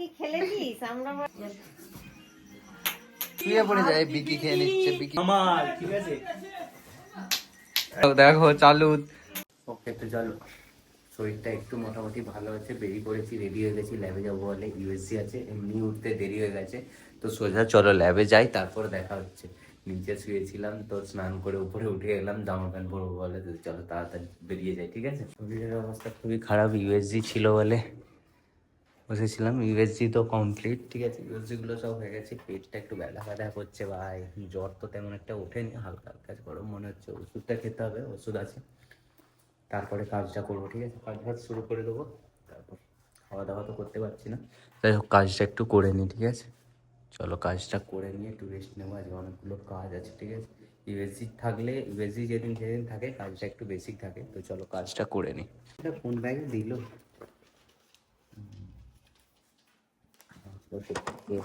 কি খেলেছিস? আমরা শুয়ে পড়ে যায় বিকি খেয়ে নিচ্ছে বিকি। আমার ঠিক আছে। দেখো চালু। ওকে তো চলো। শরীরটা একটু মোটামুটি ভালো আছে বেরিয়ে পড়েছি রেডি হয়ে গেছি ল্যাবে যাব বলে। ইউএসসি আছে এমনি উঠতে দেরি হয়ে গেছে। তো সোজা চলো ল্যাবে যাই তারপর দেখা হচ্ছে। নিচে শুয়েছিলাম তো স্নান করে উপরে উঠে এলাম জামা প্যান্ট পরবো বলে। চলো তাড়াতাড়ি বেরিয়ে যাই ঠিক আছে? শরীরের অবস্থা খুবই খারাপ ইউএসজি ছিল বলে। বসেছিলাম ইউএসজি তো কমপ্লিট ঠিক আছে? ইউএসজি গুলো সব হয়ে গেছে, পেটটা একটু ব্যথা ব্যথা করছে, ভাই। জ্বর তো তেমন একটা ওঠেনি, হালকা হালকা গরম মনে হচ্ছে, ওষুধটা খেতে হবে, ওষুধ আছে। তারপরে কাজটা করব, ঠিক আছে? কাজ বাজ শুরু করে দেবো, তারপর খাওয়া দাওয়া তো করতে পারছি না। যাই হোক, কাজটা একটু করে নিই, ঠিক আছে? চলো, কাজটা করে নিয়ে একটু রেস্ট নেব, আজকে অনেকগুলো কাজ আছে, ঠিক আছে? ইউএসজি থাকলে ইউএসজি যেদিন যেদিন থাকে, কাজটা একটু বেশি থাকে, তো চলো, কাজটা করে নিই। কোন ব্যাগে দিল। নিয়ে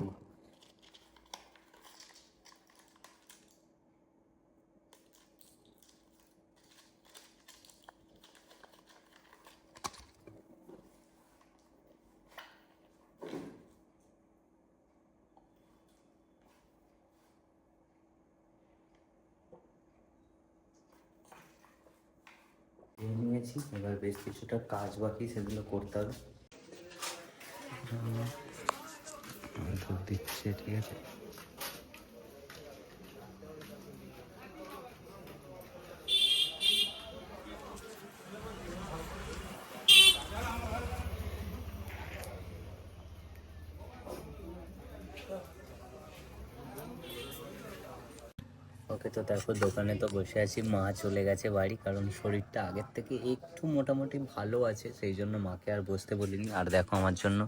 নিয়েছি এবার বেশ কিছুটা কাজ বাকি সেগুলো করতে হবে ধূপ দিচ্ছে ঠিক আছে। ওকে তো তারপর দোকানে তো বসে আছি, মা চলে গেছে বাড়ি, কারণ শরীরটা আগের থেকে একটু মোটামুটি ভালো আছে, সেই জন্য মাকে আর বসতে বলিনি। আর দেখো আমার জন্য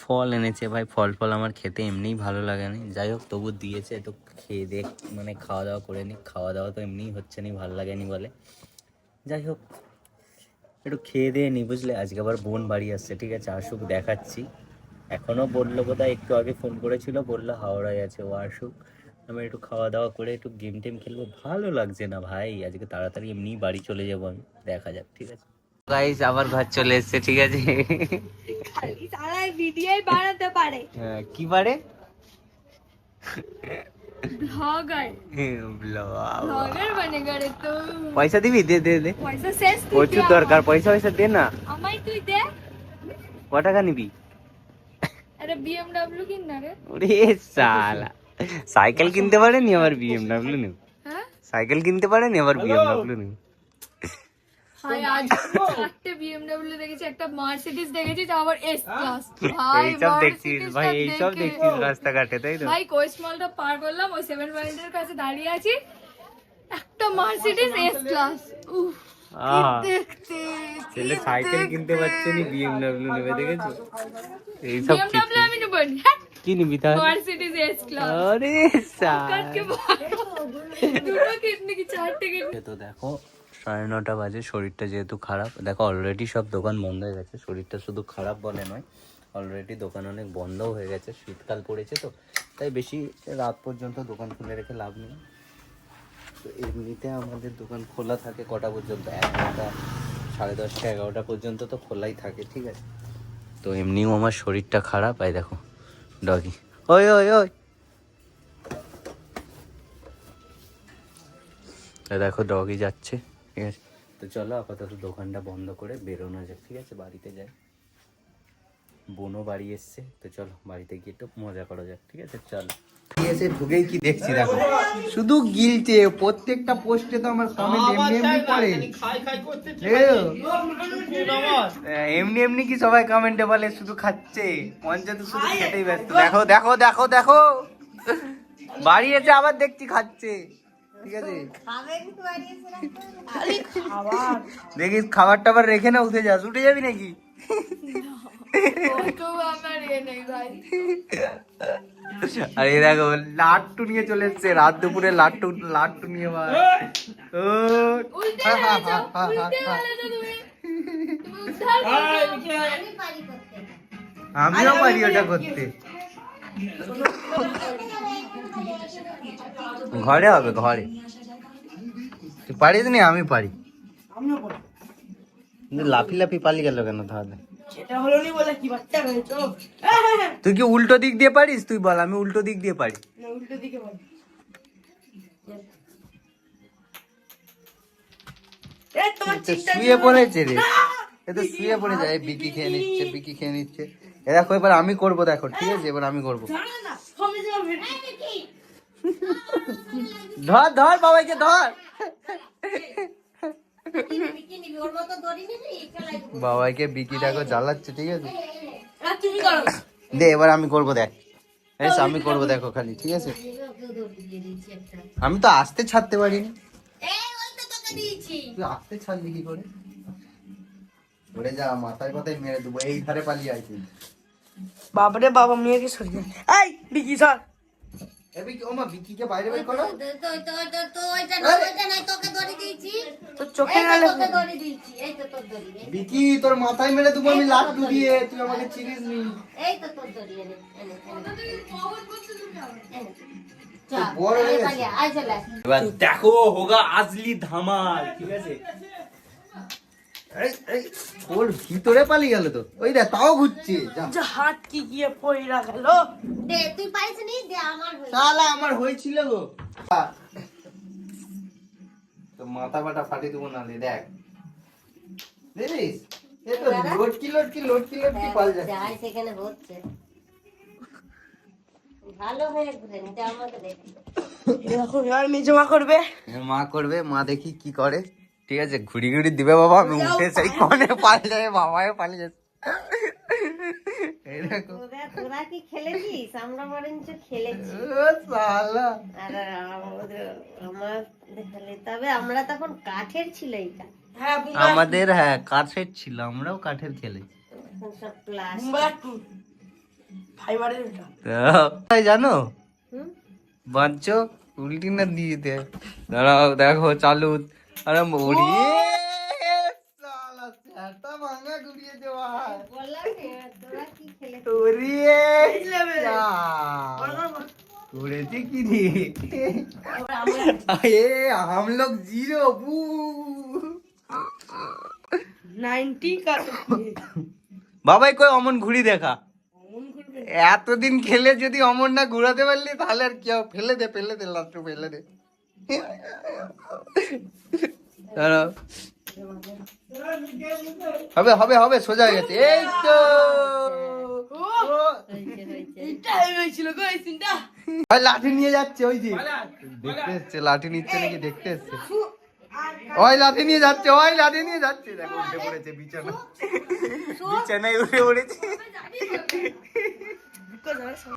ফল এনেছে ভাই, ফল ফল আমার খেতে এমনিই ভালো লাগে না। যাই হোক, তবু দিয়েছে একটু খেয়ে দেখ মানে খাওয়া দাওয়া করে নি খাওয়া দাওয়া তো এমনিই হচ্ছে নি, ভালো লাগেনি বলে। যাই হোক, একটু খেয়ে দিয়ে নি বুঝলে? আজকে আবার বোন বাড়ি আসছে, ঠিক আছে? আসুক, দেখাচ্ছি। এখনও বলল বোধহয় একটু আগে ফোন করেছিল, বলল হাওড়ায় আছে, ও আসুক। আমি একটু খাওয়া দাওয়া করে একটু গেম টেম খেলব। ভালো লাগছে না ভাই। আজকে তাড়াতাড়ি এমনি বাড়ি চলে যাব আমি। দেখা যাক ঠিক আছে? গাইস আবার ঘর চলে এসেছে ঠিক আছে? তারা ভিডিও বানাতে পারে। হ্যাঁ, কি পারে ব্লগার ব্লগার বানেগা রে তো। পয়সা দিবি? দে দে দে। পয়সা শেষ তুই প্রচুর দরকার। পয়সা পয়সা দে না। আমায়। আমায় তুই দে। ক টাকা নিবি? আরে বিএমডব্লিউ কিন না রে। ওরে সালা। সাইকেল কিনতে পারেনি আবার বিএমডব্লিউ নিউ হ্যাঁ? সাইকেল কিনতে পারেনি আবার বিএমডব্লিউ নিউ হাই আজ চারটে বিএমডব্লিউ দেখেছি একটা মার্সিডিজ দেখেছি তা আবার এস ক্লাস ভাই রাস্তাঘাটে তাই তো? কোয়েস্ট মলটা পার করলাম ওই সেভেন পয়েন্টের কাছে দাঁড়িয়ে আছি। একটা মার্সিডিজ এস ক্লাস উফ। ছেলে সাইকেল কিনতে পারছে নি বিএমডব্লিউ নেবে দেখেছ? এইসব। হ্যাঁ, কি নিবি তাহলে? মার্সিডিজ এস ক্লাস আরে তো দেখো সাড়ে নটা বাজে শরীরটা যেহেতু খারাপ। দেখো অলরেডি সব দোকান বন্ধ হয়ে গেছে শরীরটা শুধু খারাপ বলে নয়। অলরেডি দোকান অনেক বন্ধও হয়ে গেছে শীতকাল পড়েছে তো। তাই বেশি রাত পর্যন্ত দোকান খুলে রেখে লাভ নেই। তো এমনিতে আমাদের দোকান খোলা থাকে কটা পর্যন্ত? এগারোটা, সাড়ে দশটা, এগারোটা পর্যন্ত তো খোলাই থাকে, ঠিক আছে। তো এমনিও আমার শরীরটা খারাপ, এই দেখো ডগি ওই ওই ওই। দেখো ডগি যাচ্ছে, ঠিক আছে। তো চলো আপাতত দোকানটা বন্ধ করে বেরোনো যাক, ঠিক আছে, বাড়িতে যাই। বোনও বাড়ি এসছে, তো চলো বাড়িতে গিয়ে একটু মজা করা যাক, ঠিক আছে, চলো। এসে ঢুকেই কি দেখছি দেখো। শুধু গিলছে প্রত্যেকটা পোস্টে তো আমার কমেন্ট এমনি এমনি করে। করতে হ্যাঁ, এমনি এমনি কি সবাই কমেন্টে বলে শুধু খাচ্ছে। পঞ্চায়েত শুধু খেতেই ব্যস্ত। দেখো দেখো দেখো দেখো। বাড়ি এসে আবার দেখছি খাচ্ছে। ঠিক আছে? দেখিস খাবার টাবার রেখে না উঠে যাস। উঠে যাবি নাকি? তো আমার এ নেই ভাই আর এই দেখো লাট্টু নিয়ে চলে এসছে রাত দুপুরে লাট্টু লাট্টু নিয়ে উদ্ধার আমিও পারি ওটা করতে। ঘরে হবে ঘরে। তুই পারিস নি? আমি পারি। লাফি লাফি পালি গেল কেন তাহলে? সেটা হলো নি বলে কি বাচ্চা হয়েছো তুই কি উল্টো দিক দিয়ে পারিস? তুই বল আমি উল্টো দিক দিয়ে পারি। শুয়ে পড়েছে রে। এ তো শুয়ে পড়ে যায় বিকি খেয়ে নিচ্ছে বিকি খেয়ে নিচ্ছে। এ দেখো এবার আমি করব দেখো ঠিক আছে? এবার আমি করব। জানে না হবে যাবে ধর ধর বাবাইকে ধর। বাবাইকে বিকি দেখো জ্বালাচ্ছে ঠিক আছে? আর তুমি করো। দে এবার আমি করব দেখ। বেশ আমি করব দেখো খালি ঠিক আছে? আমি তো আসতে ছাড়তে পারিনি। আসতে ছাড়লি কি করে? যা মাথায় মেরে দেবো এই ধারে পালিয়ে আইছি বাবারে বাবা মেয়েকে সরিয়ে এই বিকি স্যার এ বিকি ও বিকিকে বাইরে বের করো। তো চোখে গেলে বিকি তোর মাথায় মেরে দেবো আমি লাট্টু দিয়ে তুই আমাকে চিনিস নি। বড় গেছে। এবার দেখো হোগা আজলি ধামাল ঠিক আছে? ওর ভিতরে পালিয়ে গেল তো। ওই দেখ তাও ঘুরছে যা। হাত কি গিয়ে পয়রা গেল? তুই পাইছ নি? দে আমার শালা আমার হয়েছিল গো। তো মাথা ফাটা ফাটি দেবো না রে, দেখ দেখিস লটকি লটকি লটকি লটকি পাল যাচ্ছে। যাই সেখানে হচ্ছে। ভালো হয়ে ঘুরে নিতে আমাকে দেখি দেখো এবার মেজমা করবে। মা করবে মা দেখি কি করে। ঠিক আছে ঘুরি ঘুরি দিবে বাবা আমি উঠে সেই কনে পালিয়ে যাবে বাবাও পালিয়ে যাচ্ছে। তোরা তোরা কি খেলেছিস? আমরা বরঞ্চ খেলেছি। আর আমাদের তবে আমরা তখন কাঠের ছিল এটা হ্যাঁ আমাদের হ্যাঁ কাঠের ছিল আমরাও কাঠের খেলেছি। জানো? বাঞ্চো উল্টি না দিয়ে দে। দাঁড়াও দেখো চালু। আরে মরি শালা স্যারটা ভাঙা ঘুরিয়েছে ভাই বললাম নি, তোরা করেছে কি জিরো বু। বাবাই কই অমন ঘুড়ি দেখা। এতদিন খেলে যদি অমর না ঘুরাতে পারলি তাহলে আর কি ফেলে দে ফেলে দে লাস্ট ফেলে দে। হবে হবে হবে সোজা হয়ে গেছে এই তো হয়ে লাঠি নিয়ে যাচ্ছে ওই যে দেখতে এসছে লাঠি নিচ্ছে নাকি দেখতে এসছে ওই লাঠি নিয়ে যাচ্ছে ওই লাঠি নিয়ে যাচ্ছে দেখো উঠে পড়েছে বিছানা বিছানায় উঠে পড়েছে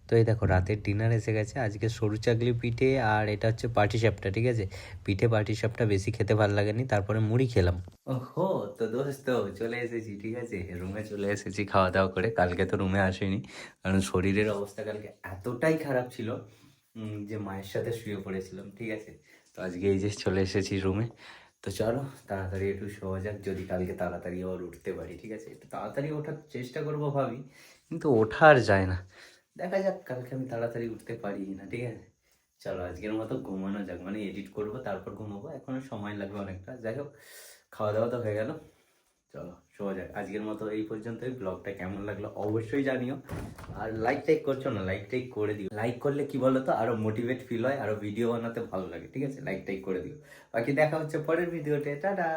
তো এই দেখো, রাতের ডিনার এসে গেছে। আজকে সরু চাকলি পিঠে আর এটা হচ্ছে পাটি সাপটা, ঠিক আছে? পিঠে পাটি সাপটা বেশি খেতে ভালো লাগেনি, তারপরে মুড়ি খেলাম। ওহো, তো দোস্ত, চলে এসেছি, ঠিক আছে? রুমে চলে এসেছি খাওয়া দাওয়া করে। কালকে তো রুমে আসেনি, কারণ শরীরের অবস্থা কালকে এতটাই খারাপ ছিল যে মায়ের সাথে শুয়ে পড়েছিলাম, ঠিক আছে? তো আজকে এই যে চলে এসেছি রুমে। তো চলো, তাড়াতাড়ি একটু শোয়া যাক, যদি কালকে তাড়াতাড়ি আবার উঠতে পারি, ঠিক আছে? একটু তাড়াতাড়ি ওঠার চেষ্টা করব ভাবি, কিন্তু ওঠা আর যায় না। দেখা যাক, কালকে আমি তাড়াতাড়ি উঠতে পারি না ঠিক আছে? চলো, আজকের মতো ঘুমানো যাক মানে এডিট করব, তারপর ঘুমাবো, এখনও সময় লাগবে অনেকটা। যাই হোক, খাওয়া দাওয়া তো হয়ে গেল। চলো, শোয়া যাক। আজকের মতো এই পর্যন্তই। ব্লগটা কেমন লাগল অবশ্যই জানিও। আর লাইক টাইক করছ না লাইক টাইক করে দিও। লাইক করলে কি বলো তো আরও মোটিভেট ফিল হয়, আরও ভিডিও বানাতে ভালো লাগে, ঠিক আছে? লাইক টাইক করে দিও। বাকি দেখা হচ্ছে পরের ভিডিওতে টাটা!